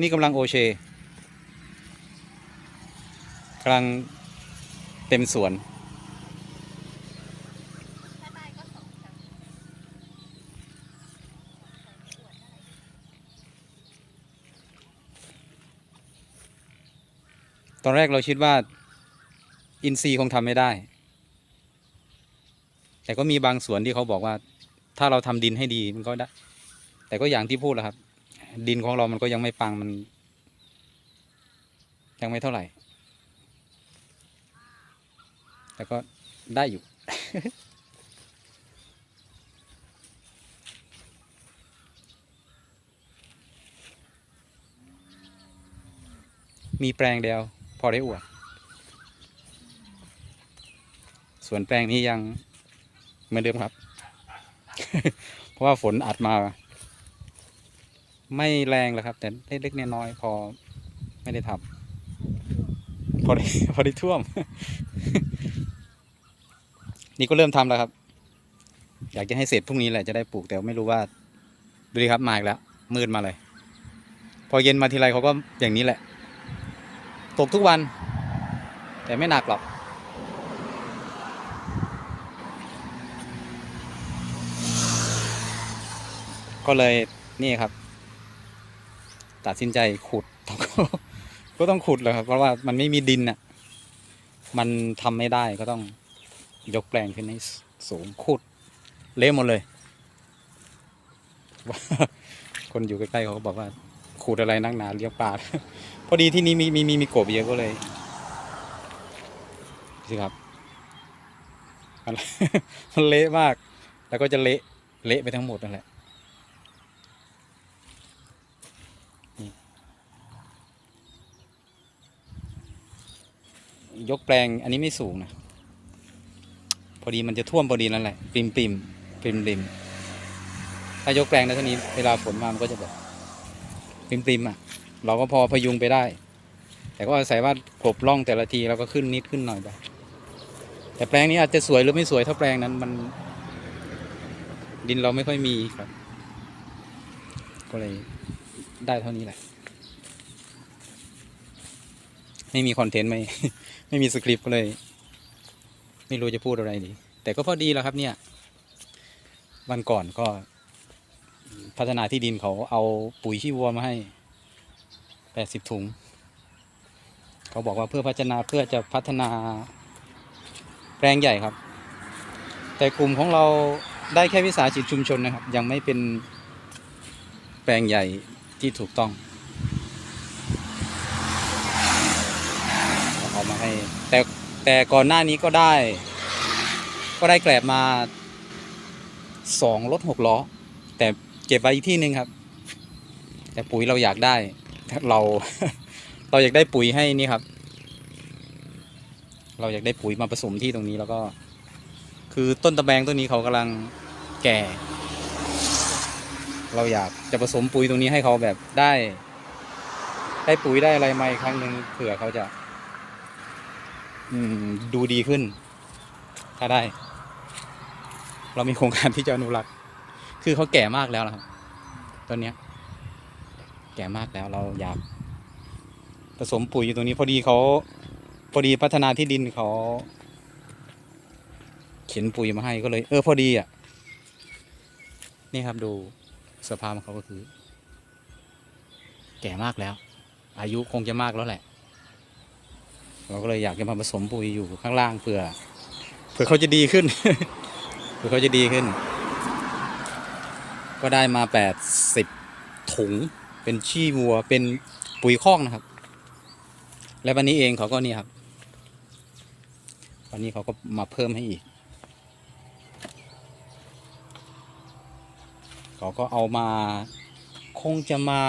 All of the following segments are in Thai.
นี่กำลังโอเชกำลังเต็มสวน ตอนแรกเราคิดว่า อินซีคงทำไม่ได้ แต่ก็มีบางสวนที่เขาบอกว่า ถ้าเราทำดินให้ดีมันก็ได้ แต่ก็อย่างที่พูดแหละครับ ดินของเรามันก็ยังไม่ปังมัน ยังไม่เท่าไหร่ แต่ก็ได้อยู่ มีแปลงเดียว พอได้อวด ส่วนแปลงนี้ยังเหมือนเดิมครับ เพราะว่าฝนอัดมา ไม่แรงแล้วครับ แต่เล็กๆน้อยๆพอไม่ได้ทำพอได้พอได้ท่วม นี่ก็เริ่มทำแล้วครับ อยากจะให้เสร็จพรุ่งนี้แหละจะได้ปลูกแต่ไม่รู้ว่าดูดิครับมาอีกแล้วมืดมาเลย พอเย็นมาทีไรเขาก็อย่างนี้แหละ ตกทุกวัน แต่ไม่หนักหรอกก็เลยนี่ครับ ตัดสินใจขุดก็ต้องขุดเลยครับ เพราะว่ามันไม่มีดินน่ะ มันทำไม่ได้ก็ต้องยกแปลงขึ้นให้สูงขุด เละหมดเลย คนอยู่ใกล้ๆเขาก็บอกว่า ขุดอะไรนักหนาเลี้ยงปลาพอดีที่นี้มีมีมีมีกบเยอะก็เลยสิครับมันเละมาก แล้วก็จะเละเละไปทั้งหมดนั่นแหละ ยกแปลงอันนี้ไม่สูงนะ พอดีมันจะท่วมพอดีนั่นแหละปริมปริมปริมริมถ้ายกแปลงนเท่านี้เวลาฝนมามันก็จะแบบปริมปริมอะ เราก็พอพยุงไปได้ แต่ก็อาศัยว่ากลบล่องแต่ละทีเราก็ขึ้นนิดขึ้นหน่อยไปแต่แปลงนี้อาจจะสวยหรือไม่สวยเท่าแปลงนั้นมัน ดินเราไม่ค่อยมีครับ ก็เลยได้เท่านี้แหละ ไม่มีคอนเทนต์ไหม ไม่มีสคริปต์ก็เลย ไม่รู้จะพูดอะไรดี แต่ก็พอดีแล้วครับเนี่ย วันก่อนก็ พัฒนาที่ดินเขาเอาปุ๋ยขี้วัวมาให้แปดสิบถุง เขาบอกว่าเพื่อพัฒนาเพื่อจะพัฒนาแปลงใหญ่ครับ แต่กลุ่มของเราได้แค่วิสาหกิจชุมชนนะครับ ยังไม่เป็นแปลงใหญ่ที่ถูกต้องเอามาให้ แต่แต่ก่อนหน้านี้ก็ได้ ก็ได้แกลบมาสองรถหกล้อ แต่เก็บไว้อีกที่หนึ่งครับ แต่ปุ๋ยเราอยากได้เราเราอยากได้ปุ๋ยให้นี่ครับ เราอยากได้ปุ๋ยมาผสมที่ตรงนี้แล้วก็ คือต้นตะแบงต้นนี้เขากำลังแก่ เราอยากจะผสมปุ๋ยตรงนี้ให้เขาแบบได้ ได้ปุ๋ยได้อะไรมาอีกครั้งหนึ่งเผื่อเขาจะ ดูดีขึ้น ถ้าได้ เรามีโครงการที่จะอนุรักษ์ คือเขาแก่มากแล้วนะครับต้นเนี้ย แก่มากแล้วเราอยากผสมปุ๋ยอยู่ตรงนี้พอดีเขาพอดีพัฒนาที่ดินเขาเขียนปุ๋ยมาให้ก็เลย เออพอดีอะ นี่ครับดูสภาพของเขาก็คือ แก่มากแล้ว อายุคงจะมากแล้วแหละ เราก็เลยอยากจะมาผสมปุ๋ยอยู่ข้างล่างเผื่อเผื่อเขาจะดีขึ้น เผื่อเขาจะดีขึ้น ก็ได้มาแปดสิบถุงเป็นชี้วัวเป็นปุ๋ยคอกนะครับ และวันนี้เองเขาก็นี่ครับ วันนี้เขาก็มาเพิ่มให้อีก เขาก็เอามาคงจะมา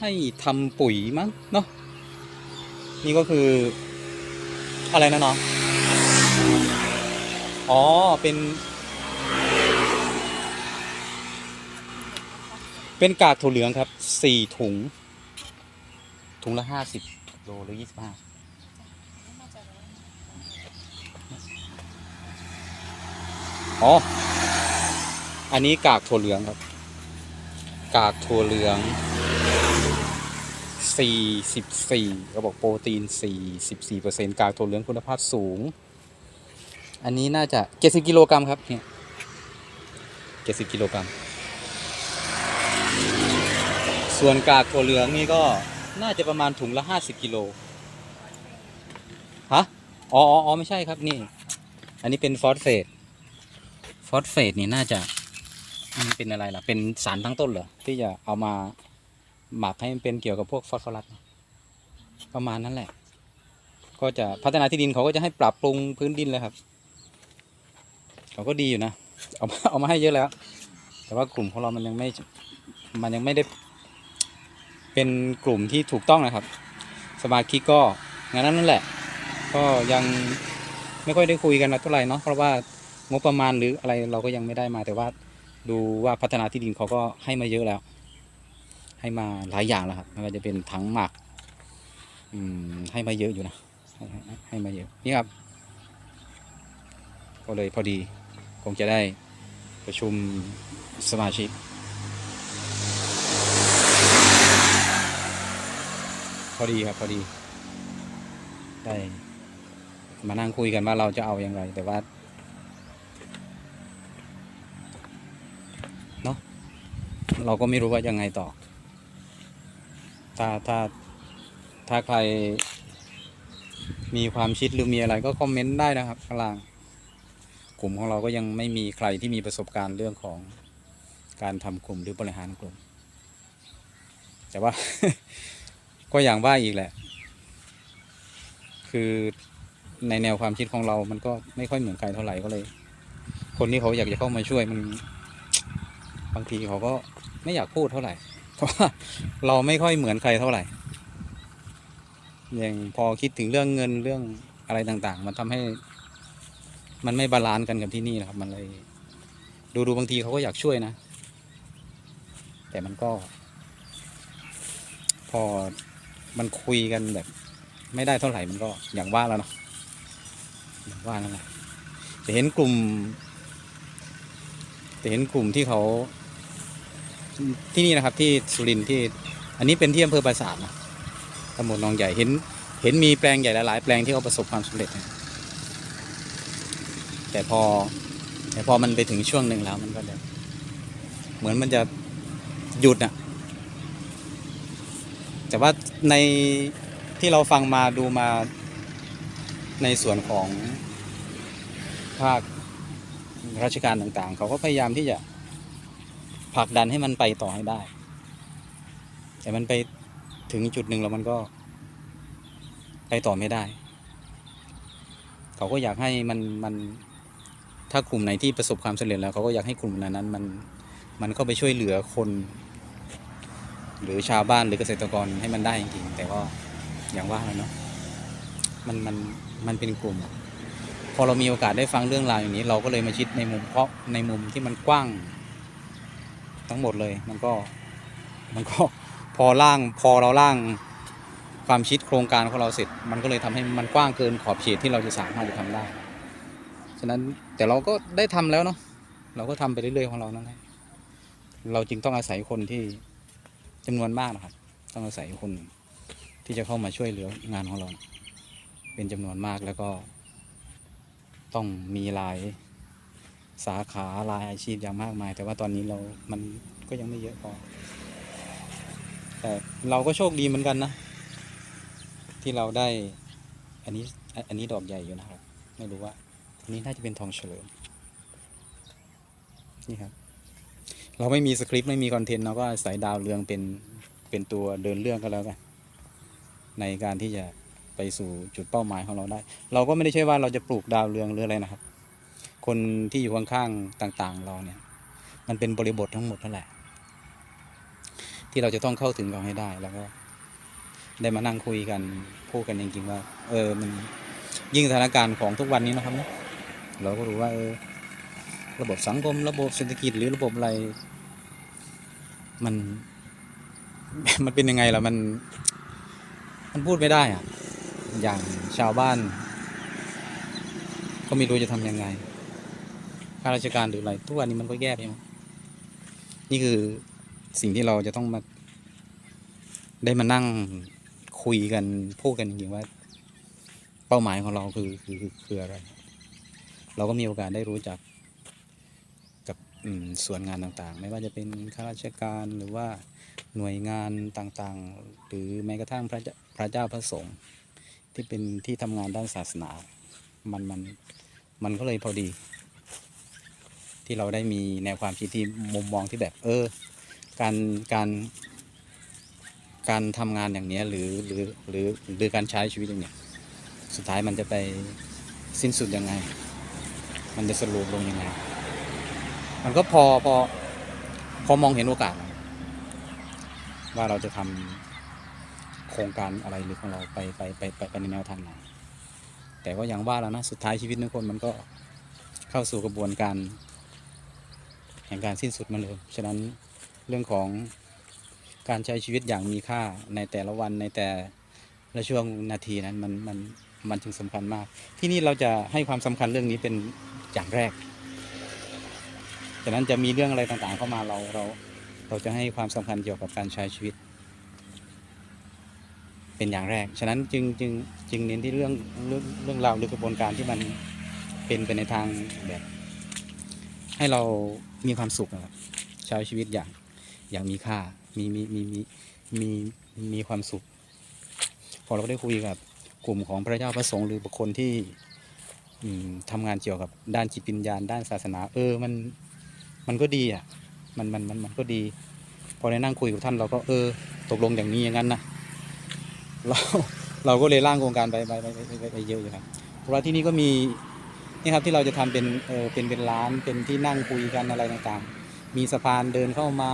ให้ทำปุ๋ยมั้งเนาะ นี่ก็คือ อะไรนะน้อง อ๋อ เป็น เป็นกากถั่วเหลืองครับ สี่ถุง ถุงละห้าสิบโลหรือยี่สิบห้าอ๋อ อันนี้กากถั่วเหลืองครับ กากถั่วเหลือง 44เขาบอกโปรตีน 44%กากถั่วเหลืองคุณภาพสูง อันนี้น่าจะ 70 กิโลกรัมครับเนี่ย70 กิโลกรัม ส่วนกากถั่วเหลืองนี่ก็น่าจะประมาณถุงละ 50 กิโล ฮะ อ๋ออ๋อไม่ใช่ครับนี่ อันนี้เป็นฟอสเฟต ฟอสเฟตนี่น่าจะมันเป็นอะไรล่ะ เป็นสารตั้งต้นเหรอ ที่จะเอามา หมักให้มันเป็นเกี่ยวกับพวกฟอสฟอรัสประมาณนั้นแหละ ก็จะพัฒนาที่ดินเขาก็จะให้ปรับปรุงพื้นดินเลยครับ เขาก็ดีอยู่นะเอามาเอามาให้เยอะแล้ว แต่ว่ากลุ่มของเรามันยังไม่มันยังไม่ได้ เป็นกลุ่มที่ถูกต้องนะครับ สมาชิกก็งั้นนั่นแหละ ก็ยังไม่ค่อยได้คุยกันเท่าไหร่เนาะเพราะว่างบประมาณหรืออะไรเราก็ยังไม่ได้มาแต่ว่าดูว่าพัฒนาที่ดินเขาก็ให้มาเยอะแล้ว ให้มาหลายอย่างแล้วครับไม่ว่าจะเป็นถังหมักอืมให้มาเยอะอยู่นะให้ให้มาเยอะนี่ครับ ก็เลยพอดีคงจะได้ประชุมสมาชิกพอดีครับพอดีได้มานั่งคุยกันว่าเราจะเอาอย่างไร แต่ว่าเนาะเราก็ไม่รู้ว่ายังไงต่อ ถ้าถ้าถ้าใคร มีความคิดหรือมีอะไรก็คอมเมนต์ได้นะครับข้างล่าง กลุ่มของเราก็ยังไม่มีใครที่มีประสบการณ์เรื่องของการทำกลุ่มหรือบริหารกลุ่ม แต่ว่า ก็อย่างว่าอีกแหละ คือในแนวความคิดของเรา มันก็ไม่ค่อยเหมือนใครเท่าไหร่ก็เลย คนที่เขาอยากจะเข้ามาช่วยมัน บางทีเขาก็ไม่อยากพูดเท่าไหร่ เพราะว่าเราไม่ค่อยเหมือนใครเท่าไหร่อย่างพอคิดถึงเรื่องเงินเรื่องอะไรต่างๆ มันทำให้ มันไม่บาลานซ์กันกับที่นี่นะครับ มันเลย ดูดูบางทีเขาก็อยากช่วยนะ แต่มันก็ พอมันคุยกันแบบ ไม่ได้เท่าไหร่มันก็อย่างว่าแล้วเนาะอย่างว่านั่นแหละจะเห็นกลุ่มจะเห็นกลุ่มที่เขา ที่นี่นะครับที่สุรินทร์ที่ อันนี้เป็นที่อำเภอปราสาทนะตำบลหนองใหญ่เห็น เห็นมีแปลงใหญ่หลายๆแปลงที่เขาประสบความสำเร็จนะแต่พอ แต่พอมันไปถึงช่วงหนึ่งแล้วมันก็จะเหมือนมันจะหยุดอะแต่ว่าในที่เราฟังมาดูมาในส่วนของภาคราชการต่างๆ เขาก็พยายามที่จะ ผลักดันให้มันไปต่อให้ได้ แต่มันไปถึงจุดหนึ่งแล้วมันก็ ไปต่อไม่ได้ เขาก็อยากให้มันมัน ถ้ากลุ่มไหนที่ประสบความสำเร็จแล้ว เขาก็อยากให้กลุ่มนั้นนั้นมัน มันเข้าไปช่วยเหลือคน หรือชาวบ้านหรือเกษตรกรให้มันได้จริงๆแต่ก็อย่างว่าแหล้วเนาะมันมันมันเป็นกลุ่ม พอเรามีโอกาสได้ฟังเรื่องราวอย่างนี้ เราก็เลยมาคิดในมุมเพราะในมุมที่มันกว้าง ทั้งหมดเลย มันก็มันก็พอร่างพอเราร่างความคิดโครงการของเราเสร็จ มันก็เลยทำให้มันกว้างเกินขอบเขตที่เราจะสามารถจะทำได้ ฉะนั้นแต่เราก็ได้ทำแล้วเนาะเราก็ทำไปเรื่อยๆของเรานั่นแหละเราจึงต้องอาศัยคนที่จำนวนมากนะครับ ต้องอาศัยคนที่จะเข้ามาช่วยเหลืองานของเรา เป็นจำนวนมากแล้วก็ต้องมีหลาย สาขาลายอาชีพอย่างมากมาย แต่ว่าตอนนี้เรามันก็ยังไม่เยอะพอ แต่เราก็โชคดีเหมือนกันนะ ที่เราได้ อันนี้อันนี้ดอกใหญ่อยู่นะครับ ไม่รู้ว่าอันนี้น่าจะเป็นทองเฉลิมนี่ครับ เราไม่มีสคริปต์ไม่มีคอนเทนต์เราก็อาศัยดาวเรืองเป็นเป็นตัวเดินเรื่องก็แล้วกันในการที่จะไปสู่จุดเป้าหมายของเราได้ เราก็ไม่ได้ใช่ว่าเราจะปลูกดาวเรืองหรืออะไรนะครับ คนที่อยู่ข้างๆต่าง ๆ เราเนี่ย มันเป็นบริบททั้งหมดนั่นแหละ ที่เราจะต้องเข้าถึงเขาให้ได้แล้วก็ได้มานั่งคุยกันพูดกันจริงๆว่า เออมันยิ่งสถานการณ์ของทุกวันนี้นะครับเนะเราก็รู้ว่าเออระบบสังคม ระบบเศรษฐกิจหรือระบบอะไร มัน มันเป็นยังไงล่ะมัน มันพูดไม่ได้อะอย่างชาวบ้าน ก็ไม่รู้จะทำยังไง ข้าราชการหรืออะไรทุกวันนี้มันก็แย่ไปหมนี่คือสิ่งที่เราจะต้องมา ได้มานั่งคุยกันพูดกันจริงๆว่า เป้าหมายของเราคือคือคือคืออะไร เราก็มีโอกาสได้รู้จักกับส่วนงานต่างๆ ไม่ว่าจะเป็นข้าราชการหรือว่าหน่วยงานต่างๆ หรือแม้กระทั่งพระเจ้าพระเจ้าพระสงฆ์ที่เป็นที่ทำงานด้านศาสนา มันมันมันก็เลยพอดี ที่เราได้มีแนวความคิดที่มุมมองที่แบบเออ การการ การทำงานอย่างเนี้ยหรือหรือหรือหรือการใช้ชีวิตอย่างเนี้ยสุดท้ายมันจะไปสิ้นสุดยังไง มันจะสรุปลงยังไง มันก็พอพอพอมองเห็นโอกาส ว่าเราจะทำโครงการอะไรหรือของเราไปไปไปไปไปในแนวทางไหนแต่ก็อย่างว่าแล้วนะสุดท้ายชีวิตทุกคนมันก็เข้าสู่กระบวนการ แห่งการสิ้นสุดมันเลย ฉะนั้นเรื่องของการใช้ชีวิตอย่างมีค่าในแต่ละวันในแต่ละช่วงนาทีนั้นมันมันมันจึงสำคัญมาก ที่นี่เราจะให้ความสำคัญเรื่องนี้เป็นอย่างแรกฉะนั้นจะมีเรื่องอะไรต่างๆเข้ามาเราเราเราจะให้ความสำคัญเกี่ยวกับการใช้ชีวิต เป็นอย่างแรก ฉะนั้นจึงจึงจึงเน้นที่เรื่องเรื่องเรื่องราวหรือกระบวนการที่มันเป็นไปในทางแบบ ให้เรา มีความสุขนะครับใช้ชีวิตอย่างอย่างมีค่า มีมีมีมีมีมีความสุข พอเราได้คุยกับกลุ่มของพระเจ้าพระสงฆ์หรือบุคคลที่อืมทำงานเกี่ยวกับด้านจิตวิญญาณ ด้านศาสนา เออมันมันก็ดีอะมันมันมันมันก็ดี พอได้นั่งคุยกับท่านเราก็เออ ตกลงอย่างนี้อย่างนั้นนะเราเราก็เลยร่างโครงการไปไปไปไปไปไปเยอะอยู่ครับเพราะว่าที่นี่ก็มี นี่ครับที่เราจะทำเป็นเออเป็นเป็นร้านเป็นที่นั่งคุยกันอะไรต่างๆ มีสะพานเดินเข้ามา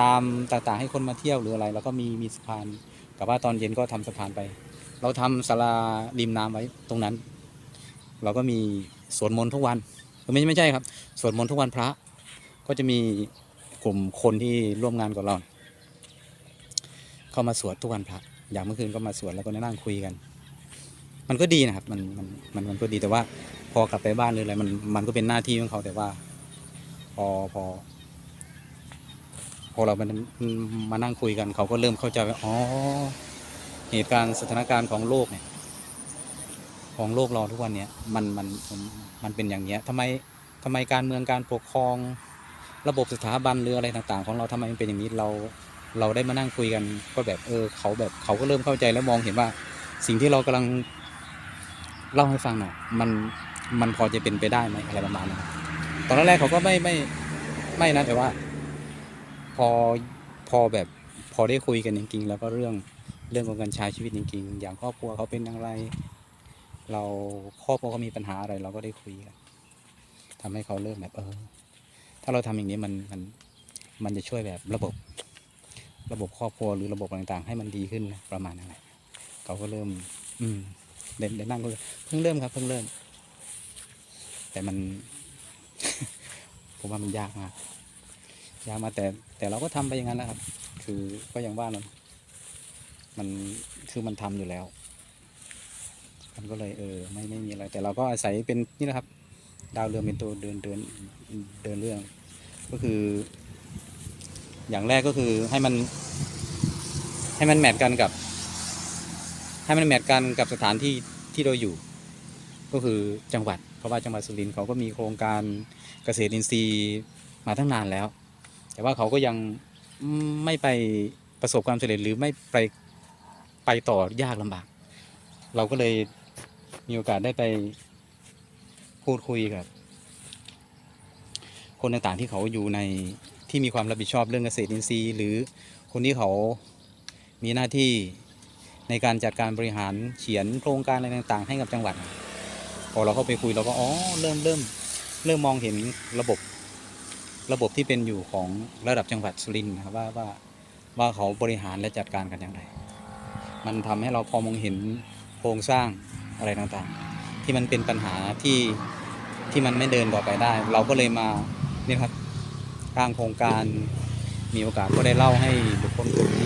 ตามต่างๆให้คนมาเที่ยวหรืออะไร แล้วก็มีมีสะพานแต่ว่าตอนเย็นก็ทำสะพานไป เราทำศาลาริมน้ำไว้ตรงนั้น เราก็มีสวดมนต์ทุกวันเออไม่ไม่ใช่ครับสวดมนต์ทุกวันพระ ก็จะมีกลุ่มคนที่ร่วมงานกับเรา เข้ามาสวดทุกวันพระอย่างเมื่อคืนก็มาสวดแล้วก็นั่งคุยกัน มันก็ดีนะครับมันมันมันมันก็ดีแต่ว่า พอกลับไปบ้านหรืออะไรมันมันก็เป็นหน้าที่ของเขาแต่ว่า พอพอ พอเรามันมานั่งคุยกันเขาก็เริ่มเข้าใจว่าอ๋อเหตุการณ์สถานการณ์ของโลกเนี่ย ของโลกเราทุกวันเนี้ยมันมันมันเป็นอย่างเนี้ยทำไมทำไมการเมืองการปกครองระบบสถาบันหรืออะไรต่าง ๆ ของเราทำไมมันเป็นอย่างนี้เราเราได้มานั่งคุยกันก็แบบเออเขาแบบเขาก็เริ่มเข้าใจแล้วมองเห็นว่าสิ่งที่เรากำลัง เล่าให้ฟังหน่อยมันมันพอจะเป็นไปได้ไหมอะไรประมาณนั้นตอนแรกเขาก็ไม่ไม่ไม่นะแต่ว่า พอพอแบบพอได้คุยกันจริงๆแล้วก็เรื่องเรื่องของการใช้ชีวิตจริงๆ อย่างครอบครัวเขาเป็นอย่างไร เราครอบครัวเขามีปัญหาอะไร เราก็ได้คุยกันทำให้เขาเริ่มแบบเออ ถ้าเราทำอย่างนี้มันมันมันจะช่วยแบบระบบ ระบบครอบครัวหรือระบบต่างๆ ให้มันดีขึ้นนะประมาณนั้นแหละเขาก็เริ่ม อืม เด่นเด่นนั่งก็เพิ่งเริ่มครับเพิ่งเริ่ม แต่มัน ผมว่ามันยากมากยากมาแต่แต่เราก็ทำไปอย่างนั้นแหละครับ คือก็อย่างว่าเนอะมันคือมันทำอยู่แล้ว มันก็เลยเออ ไม่ไม่มีอะไร แต่เราก็อาศัยเป็นนี่นะครับ ดาวเรืองเป็นตัวเดินเดินเดินเรื่อง ก็คือ อย่างแรกก็คือให้มัน ให้มันแมทกันกับ ให้มันแมทกันกับสถานที่ที่เราอยู่ ก็คือจังหวัด เพราะว่าจังหวัดสุรินทร์เขาก็มีโครงการเกษตรอินทรีย์มาตั้งนานแล้ว แต่ว่าเขาก็ยังไม่ไปประสบความสำเร็จหรือไม่ไปไปต่อยากลำบาก เราก็เลยมีโอกาสได้ไปพูดคุยกับ คนต่างๆที่เขาอยู่ในที่มีความรับผิดชอบเรื่องเกษตรอินทรีย์ หรือคนที่เขามีหน้าที่ ในการจัดการบริหารเขียนโครงการอะไรต่างๆ ให้กับจังหวัด พอเราเข้าไปคุยเราก็อ๋อเริ่มเริ่มเริ่มมองเห็นระบบ ระบบที่เป็นอยู่ของระดับจังหวัดสุรินทร์นะครับว่าว่าว่าเขาบริหารและจัดการกันอย่างไร มันทำให้เราพอมองเห็นโครงสร้างอะไรต่างๆ ที่มันเป็นปัญหาที่ที่มันไม่เดินต่อไปได้ เราก็เลยมาเนี่ยครับร่างโครงการมีโอกาสก็ได้เล่าให้บุคคลกลุ่มนี้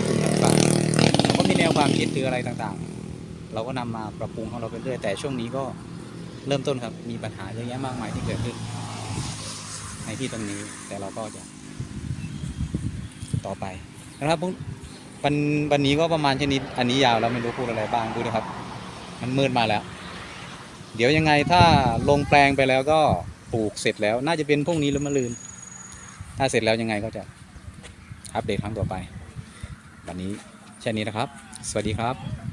ราก็มีแนวความคิดหรืออะไรต่างๆ เราก็นำมาปรับปรุงของเราไปเรื่อยแต่ช่วงนี้ก็เริ่มต้นครับมีปัญหาเยอะแยะมากมายที่เกิดขึ้น ในที่ตรงนี้แต่เราก็จะต่อไปนะครับพุ่งวันวันนี้ก็ประมาณชนิดอันนี้ยาวแล้วไม่รู้พูดอะไรบ้างดูนะครับ มันมืดมาแล้ว เดี๋ยวยังไงถ้าลงแปลงไปแล้วก็ปลูกเสร็จแล้ว น่าจะเป็นพรุ่งนี้หรือมะรืน ถ้าเสร็จแล้วยังไงก็จะอัปเดตครั้งต่อไป วันนี้แค่นี้นะครับ สวัสดีครับ